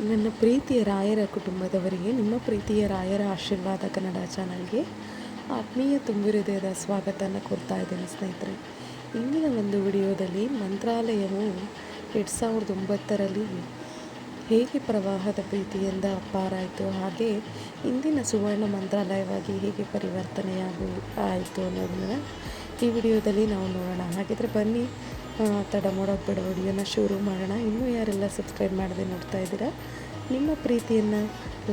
ನನ್ನ ಪ್ರೀತಿಯ ರಾಯರ ಕುಟುಂಬದವರಿಗೆ, ನಿಮ್ಮ ಪ್ರೀತಿಯ ರಾಯರ ಆಶೀರ್ವಾದ ಕನ್ನಡ ಚಾನಲ್ಗೆ ಆತ್ಮೀಯ ತುಂಬಿಹೃದಯದ ಸ್ವಾಗತನ ಕೊಡ್ತಾ ಇದ್ದೇನೆ ಸ್ನೇಹಿತರೆ. ಇಂದಿನ ಒಂದು ವಿಡಿಯೋದಲ್ಲಿ ಮಂತ್ರಾಲಯವು ಎರಡು ಸಾವಿರದ ಒಂಬತ್ತರಲ್ಲಿ ಹೇಗೆ ಪ್ರವಾಹದ ಪ್ರೀತಿಯಿಂದ ಪಾರಾಯಿತು ಹಾಗೆ ಇಂದಿನ ಸುವರ್ಣ ಮಂತ್ರಾಲಯವಾಗಿ ಹೇಗೆ ಪರಿವರ್ತನೆಯಾಗು, ಆಯಿತು ಅನ್ನೋದನ್ನು ಈ ವಿಡಿಯೋದಲ್ಲಿ ನಾವು ನೋಡೋಣ. ಹಾಗಿದ್ರೆ ಬನ್ನಿ ತಡ ಮಾಡೋದು ಬೇಡ ವಿಡಿಯೋನ ಶುರು ಮಾಡೋಣ. ಇನ್ನೂ ಯಾರೆಲ್ಲ ಸಬ್ಸ್ಕ್ರೈಬ್ ಮಾಡದೆ ನೋಡ್ತಾ ಇದ್ದೀರಾ, ನಿಮ್ಮ ಪ್ರೀತಿಯನ್ನು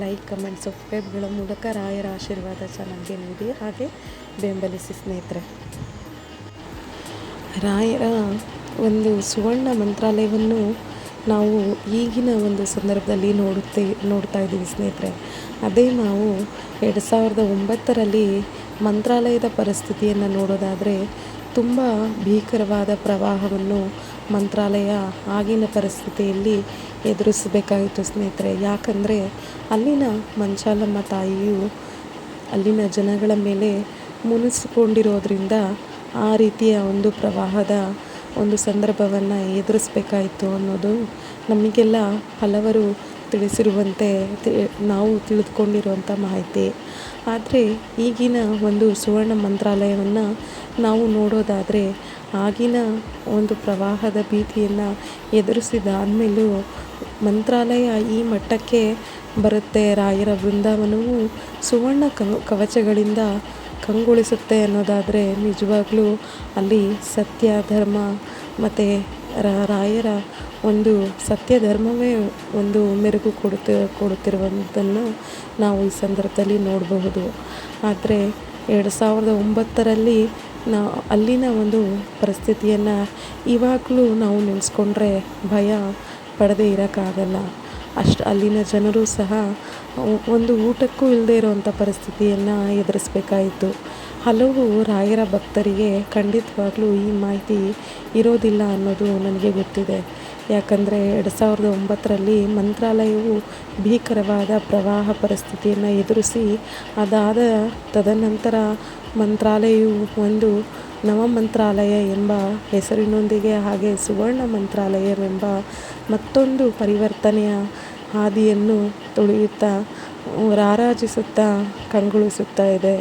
ಲೈಕ್ ಕಮೆಂಟ್ ಸಬ್ಸ್ಕ್ರೈಬ್ಗಳ ಮೂಲಕ ರಾಯರ ಆಶೀರ್ವಾದ ಚೆನ್ನಾಗಿ ನೀಡಿ. ಹಾಗೆ ಬೆಂಬಲಿಸಿ ಸ್ನೇಹಿತರೆ, ರಾಯರ ಒಂದು ಸುವರ್ಣ ಮಂತ್ರಾಲಯವನ್ನು ನಾವು ಈಗಿನ ಒಂದು ಸಂದರ್ಭದಲ್ಲಿ ನೋಡುತ್ತೆ, ನೋಡ್ತಾ ಇದ್ದೀವಿ ಸ್ನೇಹಿತರೆ. ಅದೇ ನಾವು ಎರಡು ಸಾವಿರದ ಒಂಬತ್ತರಲ್ಲಿ ಮಂತ್ರಾಲಯದ ಪರಿಸ್ಥಿತಿಯನ್ನು ನೋಡೋದಾದರೆ ತುಂಬ ಭೀಕರವಾದ ಪ್ರವಾಹವನ್ನು ಮಂತ್ರಾಲಯ ಆಗಿನ ಪರಿಸ್ಥಿತಿಯಲ್ಲಿ ಎದುರಿಸಬೇಕಾಯಿತು ಸ್ನೇಹಿತರೆ. ಯಾಕಂದರೆ ಅಲ್ಲಿನ ಮಂಚಾಲಮ್ಮ ತಾಯಿಯು ಅಲ್ಲಿನ ಜನಗಳ ಮೇಲೆ ಮುನಿಸಿಕೊಂಡಿರೋದ್ರಿಂದ ಆ ರೀತಿಯ ಒಂದು ಪ್ರವಾಹದ ಒಂದು ಸಂದರ್ಭವನ್ನು ಎದುರಿಸಬೇಕಾಯಿತು ಅನ್ನೋದು ನಮಗೆಲ್ಲ ಹಲವರು ತಿಳಿಸಿರುವಂತೆ ನಾವು ತಿಳಿದುಕೊಂಡಿರುವಂಥ ಮಾಹಿತಿ. ಆದರೆ ಈಗಿನ ಒಂದು ಸುವರ್ಣ ಮಂತ್ರಾಲಯವನ್ನು ನಾವು ನೋಡೋದಾದರೆ ಆಗಿನ ಒಂದು ಪ್ರವಾಹದ ಭೀತಿಯನ್ನು ಎದುರಿಸಿದಾದ್ಮೇಲೂ ಮಂತ್ರಾಲಯ ಈ ಮಟ್ಟಕ್ಕೆ ಬರುತ್ತೆ. ರಾಯರ ಬೃಂದಾವನವು ಸುವರ್ಣ ಕವಚಗಳಿಂದ ಕಂಗೊಳಿಸುತ್ತೆ ಅನ್ನೋದಾದರೆ ನಿಜವಾಗ್ಲೂ ಅಲ್ಲಿ ಸತ್ಯ, ಧರ್ಮ ಮತ್ತು ರಾಯರ ಒಂದು ಸತ್ಯ ಧರ್ಮವೇ ಒಂದು ಮೆರುಗು ಕೊಡುತ್ತಿ ಕೊಡುತ್ತಿರುವಂಥನ್ನು ನಾವು ಈ ಸಂದರ್ಭದಲ್ಲಿ ನೋಡಬಹುದು. ಆದರೆ ಎರಡು ಸಾವಿರದ ಒಂಬತ್ತರಲ್ಲಿ ನಾ, ಅಲ್ಲಿನ ಒಂದು ಪರಿಸ್ಥಿತಿಯನ್ನು ಇವಾಗಲೂ ನಾವು ನೆನೆಸ್ಕೊಂಡ್ರೆ ಭಯ ಪಡದೇ ಇರೋಕ್ಕಾಗಲ್ಲ. ಅಷ್ಟು, ಅಲ್ಲಿನ ಜನರು ಸಹ, ಒಂದು ಊಟಕ್ಕೂ ಇಲ್ಲದೆ ಇರುವಂಥ ಪರಿಸ್ಥಿತಿಯನ್ನು ಎದುರಿಸಬೇಕಾಯಿತು. ಹಲವು ರಾಯರ ಭಕ್ತರಿಗೆ ಖಂಡಿತವಾಗ್ಲೂ ಈ ಮಾಹಿತಿ ಇರೋದಿಲ್ಲ ಅನ್ನೋದು ನನಗೆ ಗೊತ್ತಿದೆ. ಯಾಕಂದರೆ ಎರಡು ಸಾವಿರದ ಒಂಬತ್ತರಲ್ಲಿ ಮಂತ್ರಾಲಯವು ಭೀಕರವಾದ ಪ್ರವಾಹ ಪರಿಸ್ಥಿತಿಯನ್ನು ಎದುರಿಸಿ, ಅದಾದ ತದನಂತರ ಮಂತ್ರಾಲಯವು ಒಂದು ನವ ಮಂತ್ರಾಲಯ ಎಂಬ ಹೆಸರಿನೊಂದಿಗೆ ಹಾಗೆ ಸುವರ್ಣ ಮಂತ್ರಾಲಯವೆಂಬ ಮತ್ತೊಂದು ಪರಿವರ್ತನೆಯ ಹಾದಿಯನ್ನು ತುಳಿಯುತ್ತಾ, ರಾರಾಜಿಸುತ್ತಾ, ಕಂಗೊಳಿಸುತ್ತಾ ಇದೆ.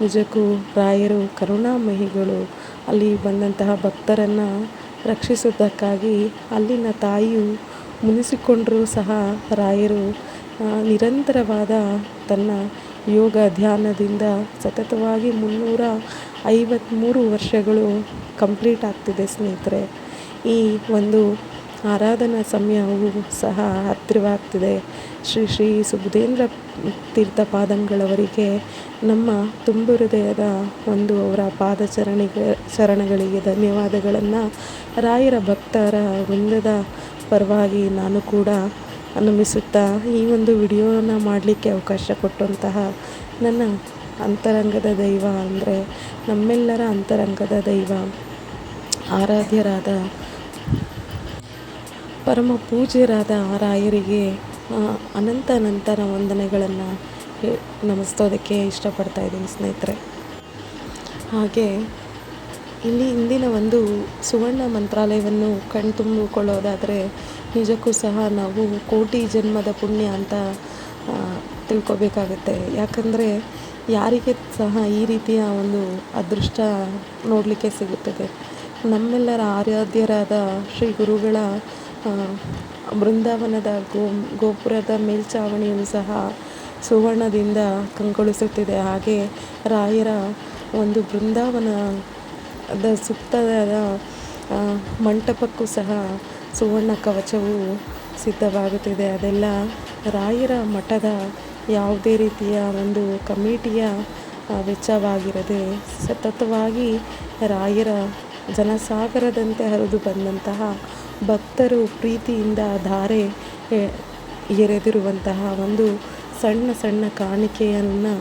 ನಿಜಕ್ಕೂ ರಾಯರು, ಕರುಣಾಮಹಿಗಳು. ಅಲ್ಲಿ ಬಂದಂತಹ ಭಕ್ತರನ್ನು ರಕ್ಷಿಸುವುದಕ್ಕಾಗಿ ಅಲ್ಲಿನ ತಾಯಿಯು ಮುನಿಸಿಕೊಂಡರೂ ಸಹ ರಾಯರು ನಿರಂತರವಾದ ತನ್ನ ಯೋಗ ಧ್ಯಾನದಿಂದ ಸತತವಾಗಿ ಮುನ್ನೂರ ಐವತ್ತ್ಮೂರು ವರ್ಷಗಳು ಕಂಪ್ಲೀಟ್ ಆಗ್ತಿದೆ ಸ್ನೇಹಿತರೆ. ಈ ಒಂದು ಆರಾಧನಾ ಸಮಯವು ಸಹ ಹತ್ತಿರವಾಗ್ತಿದೆ. ಶ್ರೀ ಶ್ರೀ ಸುಬುಧೇಂದ್ರ ತೀರ್ಥ ಪಾದಂಗಳವರಿಗೆ ನಮ್ಮ ತುಂಬು ಹೃದಯದ ಒಂದು ಅವರ ಪಾದಚರಣಿಗೆ ಚರಣಗಳಿಗೆ ಧನ್ಯವಾದಗಳನ್ನು ರಾಯರ ಭಕ್ತರ ವೃಂದದ ಪರವಾಗಿ ನಾನು ಕೂಡ ನಮಿಸುತ್ತಾ ಈ ಒಂದು ವಿಡಿಯೋನ ಮಾಡಲಿಕ್ಕೆ ಅವಕಾಶ ಕೊಟ್ಟಂತಹ ನನ್ನ ಅಂತರಂಗದ ದೈವ ಅಂದರೆ ನಮ್ಮೆಲ್ಲರ ಅಂತರಂಗದ ದೈವ, ಆರಾಧ್ಯರಾದ ಪರಮ ಪೂಜ್ಯರಾದ ರಾಯರಿಗೆ ಅನಂತ ಅನಂತರ ವಂದನೆಗಳನ್ನು ನಮಿಸ್ತೋದಕ್ಕೆ ಇಷ್ಟಪಡ್ತಾ ಇದ್ದೀನಿ ಸ್ನೇಹಿತರೆ. ಹಾಗೆ ಇಲ್ಲಿ ಇಂದಿನ ಒಂದು ಸುವರ್ಣ ಮಂತ್ರಾಲಯವನ್ನು ಕಣ್ತುಂಬಿಕೊಳ್ಳೋದಾದರೆ ನಿಜಕ್ಕೂ ಸಹ ನಾವು ಕೋಟಿ ಜನ್ಮದ ಪುಣ್ಯ ಅಂತ ತಿಳ್ಕೊಬೇಕಾಗುತ್ತೆ. ಯಾಕಂದರೆ ಯಾರಿಗೆ ಸಹ ಈ ರೀತಿಯ ಒಂದು ಅದೃಷ್ಟ ನೋಡಲಿಕ್ಕೆ ಸಿಗುತ್ತದೆ. ನಮ್ಮೆಲ್ಲರ ಆರಾಧ್ಯರಾದ ಶ್ರೀ ಗುರುಗಳ ಬೃಂದಾವನದ ಗೋ, ಗೋಪುರದ ಮೇಲ್ಛಾವಣಿಯು ಸಹ ಸುವರ್ಣದಿಂದ ಕಂಗೊಳಿಸುತ್ತಿದೆ. ಹಾಗೆ ರಾಯರ ಒಂದು ಬೃಂದಾವನದ ಸುತ್ತದ ಮಂಟಪಕ್ಕೂ ಸಹ ಸುವರ್ಣ ಕವಚವು ಸಿದ್ಧವಾಗುತ್ತಿದೆ. ಅದೆಲ್ಲ ರಾಯರ ಮಠದ ಯಾವುದೇ ರೀತಿಯ ಒಂದು ಕಮಿಟಿಯ ವೆಚ್ಚವಾಗಿರದೆ ಸತತವಾಗಿ ರಾಯರ ಜನಸಾಗರದಂತೆ ಹರಿದು ಬಂದಂತಹ ಭಕ್ತರು ಪ್ರೀತಿಯಿಂದ ಧಾರೆ ಎರೆದಿರುವಂತಹ ಒಂದು ಸಣ್ಣ ಸಣ್ಣ ಕಾಣಿಕೆಯನ್ನು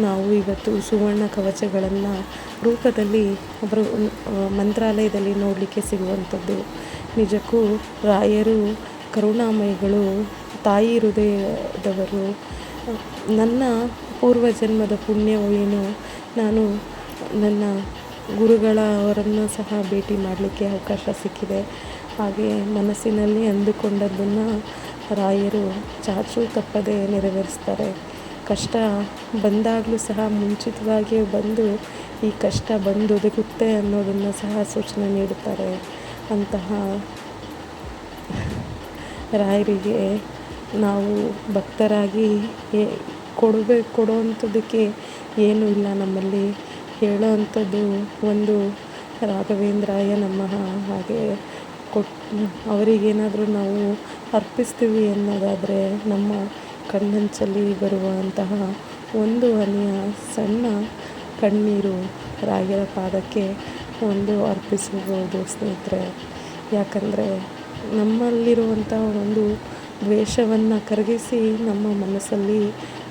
ನಾವು ಇವತ್ತು ಸುವರ್ಣ ಕವಚಗಳನ್ನು ರೂಪದಲ್ಲಿ ಒಬ್ಬರು ಮಂತ್ರಾಲಯದಲ್ಲಿ ನೋಡಲಿಕ್ಕೆ ಸಿಗುವಂಥದ್ದು. ನಿಜಕ್ಕೂ ರಾಯರು, ಕರುಣಾಮಯಿಗಳು, ತಾಯಿ ಹೃದಯದವರು, ನನ್ನ ಪೂರ್ವಜನ್ಮದ ಪುಣ್ಯವೋ ಏನು, ನಾನು ನನ್ನ ಗುರುಗಳವರನ್ನು ಸಹ ಭೇಟಿ ಮಾಡಲಿಕ್ಕೆ ಅವಕಾಶ ಸಿಕ್ಕಿದೆ. ಹಾಗೆ ಮನಸ್ಸಿನಲ್ಲಿ ಅಂದುಕೊಂಡದ್ದನ್ನು ರಾಯರು ಚಾಚು ತಪ್ಪದೆ ನೆರವೇರಿಸ್ತಾರೆ. ಕಷ್ಟ ಬಂದಾಗಲೂ ಸಹ ಮುಂಚಿತವಾಗಿಯೇ ಬಂದು ಈ ಕಷ್ಟ ಬಂದು ಒದಗುತ್ತೆ ಅನ್ನೋದನ್ನು ಸಹ ಸೂಚನೆ ನೀಡುತ್ತಾರೆ. ಅಂತಹ ರಾಯರಿಗೆ ನಾವು ಭಕ್ತರಾಗಿ ಕೊಡಬೇಕು ಕೊಡುವಂಥದ್ದಕ್ಕೆ ಏನೂ ಇಲ್ಲ. ನಮ್ಮಲ್ಲಿ ಹೇಳೋ ಅಂಥದ್ದು ಒಂದು ರಾಘವೇಂದ್ರಾಯ ನಮಃ. ಹಾಗೆ ಕೊಟ್ಟು ಅವರಿಗೇನಾದರೂ ನಾವು ಅರ್ಪಿಸ್ತೀವಿ ಅನ್ನೋದಾದರೆ ನಮ್ಮ ಕಣ್ಣಂಚಲ್ಲಿ ಬರುವಂತಹ ಒಂದು ಹನಿಯ ಸಣ್ಣ ಕಣ್ಣೀರು ರಾಯರ ಪಾದಕ್ಕೆ ಒಂದು ಅರ್ಪಿಸಬಹುದು ಸ್ನೇಹಿತರೆ. ಯಾಕಂದರೆ ನಮ್ಮಲ್ಲಿರುವಂಥ ಒಂದು ದ್ವೇಷವನ್ನು ಕರಗಿಸಿ ನಮ್ಮ ಮನಸ್ಸಲ್ಲಿ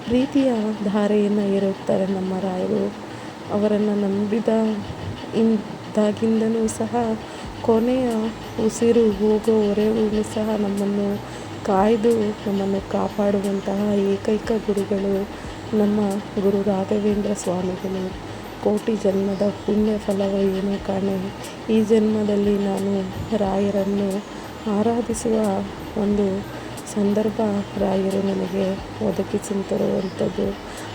ಪ್ರೀತಿಯ ಧಾರೆಯನ್ನು ಏರುತ್ತಾರೆ ನಮ್ಮ ರಾಯರು. ಅವರನ್ನು ನಂಬಿದ ಇಂದಾಗಿಂದನೂ ಸಹ ಕೊನೆಯ ಉಸಿರು ಹೋಗೋವರೆಗೂ ಸಹ ನಮ್ಮನ್ನು ಕಾಯ್ದು ನಮ್ಮನ್ನು ಕಾಪಾಡುವಂತಹ ಏಕೈಕ ಗುರುಗಳು ನಮ್ಮ ಗುರು ರಾಘವೇಂದ್ರ ಸ್ವಾಮಿಗಳು. ಕೋಟಿ ಜನ್ಮದ ಪುಣ್ಯ ಫಲವ ಏನೋ ಕಾಣೆ? ಈ ಜನ್ಮದಲ್ಲಿ ನಾನು ರಾಯರನ್ನು ಆರಾಧಿಸುವ ಒಂದು ಸಂದರ್ಭ ರಾಯರು ನನಗೆ ಒದಗಿಸಿ ತರುವಂಥದ್ದು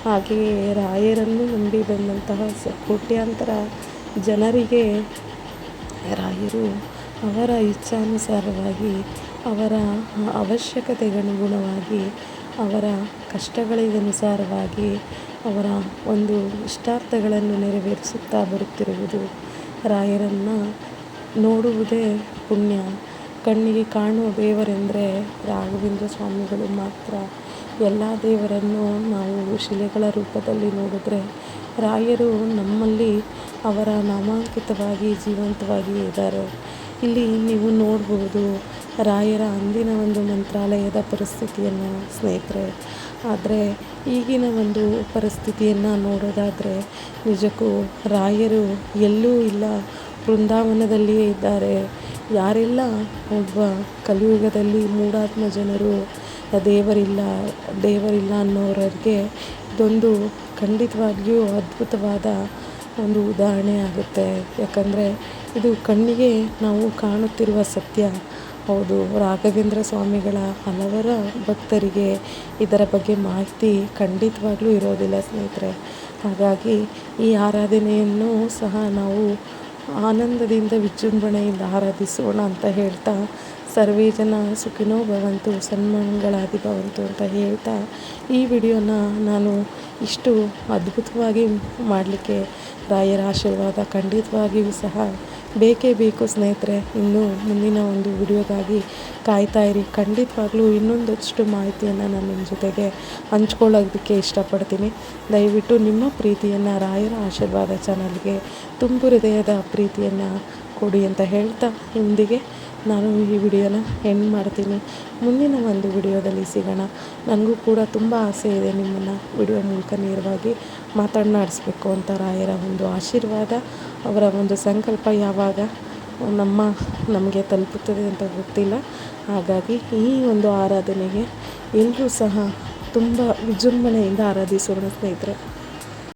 ಹಾಗೆಯೇ ರಾಯರನ್ನು ನಂಬಿ ಬಂದಂತಹ ಕೋಟ್ಯಾಂತರ ಜನರಿಗೆ ರಾಯರು ಅವರ ಇಚ್ಛಾನುಸಾರವಾಗಿ, ಅವರ ಅವಶ್ಯಕತೆಗನುಗುಣವಾಗಿ, ಅವರ ಕಷ್ಟಗಳಿಗನುಸಾರವಾಗಿ, ಅವರ ಒಂದು ಇಷ್ಟಾರ್ಥಗಳನ್ನು ನೆರವೇರಿಸುತ್ತಾ ಬರುತ್ತಿರುವುದು ರಾಯರನ್ನು ನೋಡುವುದೇ ಪುಣ್ಯ. ಕಣ್ಣಿಗೆ ಕಾಣುವ ದೇವರೆಂದರೆ ರಾಘವೇಂದ್ರ ಸ್ವಾಮಿಗಳು ಮಾತ್ರ. ಎಲ್ಲ ದೇವರನ್ನು ನಾವು ಶಿಲೆಗಳ ರೂಪದಲ್ಲಿ ನೋಡಿದ್ರೆ ರಾಯರು ನಮ್ಮಲ್ಲಿ ಅವರ ನಾಮಾಂಕಿತವಾಗಿ ಜೀವಂತವಾಗಿ ಇದ್ದಾರೆ. ಇಲ್ಲಿ ನೀವು ನೋಡ್ಬೋದು ರಾಯರ ಅಂದಿನ ಒಂದು ಮಂತ್ರಾಲಯದ ಪರಿಸ್ಥಿತಿಯನ್ನು ಸ್ನೇಹಿತರೆ. ಆದರೆ ಈಗಿನ ಒಂದು ಪರಿಸ್ಥಿತಿಯನ್ನು ನೋಡೋದಾದರೆ ನಿಜಕ್ಕೂ ರಾಯರು ಎಲ್ಲೂ ಇಲ್ಲ ಬೃಂದಾವನದಲ್ಲಿಯೇ ಇದ್ದಾರೆ. ಯಾರೆಲ್ಲ ಒಬ್ಬ ಕಲಿಯುಗದಲ್ಲಿ ಮೂಢಾತ್ಮ ಜನರು, ದೇವರಿಲ್ಲ ದೇವರಿಲ್ಲ ಅನ್ನೋರಿಗೆ ಇದೊಂದು ಖಂಡಿತವಾಗಿಯೂ ಅದ್ಭುತವಾದ ಒಂದು ಉದಾಹರಣೆ ಆಗುತ್ತೆ. ಯಾಕಂದರೆ ಇದು ಕಣ್ಣಿಗೆ ನಾವು ಕಾಣುತ್ತಿರುವ ಸತ್ಯ. ಹೌದು, ರಾಘವೇಂದ್ರ ಸ್ವಾಮಿಗಳ ಹಲವರ ಭಕ್ತರಿಗೆ ಇದರ ಬಗ್ಗೆ ಮಾಹಿತಿ ಖಂಡಿತವಾಗ್ಲೂ ಇರೋದಿಲ್ಲ ಸ್ನೇಹಿತರೆ. ಹಾಗಾಗಿ ಈ ಆರಾಧನೆಯನ್ನು ಸಹ ನಾವು ಆನಂದದಿಂದ, ವಿಜೃಂಭಣೆಯಿಂದ ಆರಾಧಿಸೋಣ ಅಂತ ಹೇಳ್ತಾ, ಸರ್ವೇ ಜನ ಸುಖಿನೋ ಭವಂತು, ಸನ್ಮಂಗಳಾದಿ ಭವಂತು ಅಂತ ಹೇಳ್ತಾ ಈ ವಿಡಿಯೋನ ನಾನು ಇಷ್ಟು ಅದ್ಭುತವಾಗಿ ಮಾಡಲಿಕ್ಕೆ ರಾಯರ ಆಶೀರ್ವಾದ ಖಂಡಿತವಾಗಿಯೂ ಸಹ ಬೇಕೇ ಬೇಕು ಸ್ನೇಹಿತರೆ. ಇನ್ನು ಮುಂದಿನ ಒಂದು ವಿಡಿಯೋಗಾಗಿ ಕಾಯ್ತಾ ಇರಿ. ಖಂಡಿತವಾಗ್ಲೂ ಇನ್ನೊಂದಷ್ಟು ಮಾಹಿತಿಯನ್ನು ನಾನು ನಿಮ್ಮ ಜೊತೆಗೆ ಹಂಚ್ಕೊಳ್ಳೋದಕ್ಕೆ ಇಷ್ಟಪಡ್ತೀನಿ. ದಯವಿಟ್ಟು ನಿಮ್ಮ ಪ್ರೀತಿಯನ್ನು ರಾಯರ ಆಶೀರ್ವಾದ ಚಾನಲ್ಗೆ ತುಂಬು ಹೃದಯದ ಪ್ರೀತಿಯನ್ನು ಕೊಡಿ ಅಂತ ಹೇಳ್ತಾ ಇಂದಿಗೆ ನಾನು ಈ ವಿಡಿಯೋನ ಎಂಡ್ ಮಾಡ್ತೀನಿ? ಮುಂದಿನ ಒಂದು ವಿಡಿಯೋದಲ್ಲಿ ಸಿಗೋಣ. ನನಗೂ ಕೂಡ ತುಂಬ ಆಸೆ ಇದೆ ನಿಮ್ಮನ್ನು ವಿಡಿಯೋ ಮೂಲಕ ನೇರವಾಗಿ ಮಾತನಾಡಿಸ್ಬೇಕು ಅಂತ ರಾಯರ ಒಂದು ಆಶೀರ್ವಾದ, ಅವರ ಒಂದು ಸಂಕಲ್ಪ ಯಾವಾಗ ನಮ್ಮ, ನಮಗೆ ತಲುಪುತ್ತದೆ ಅಂತ ಗೊತ್ತಿಲ್ಲ. ಹಾಗಾಗಿ ಈ ಒಂದು ಆರಾಧನೆಗೆ ಎಲ್ಲರೂ ಸಹ ತುಂಬ ವಿಜೃಂಭಣೆಯಿಂದ ಆರಾಧಿಸೋಣ ಸ್ನೇಹಿತರೆ.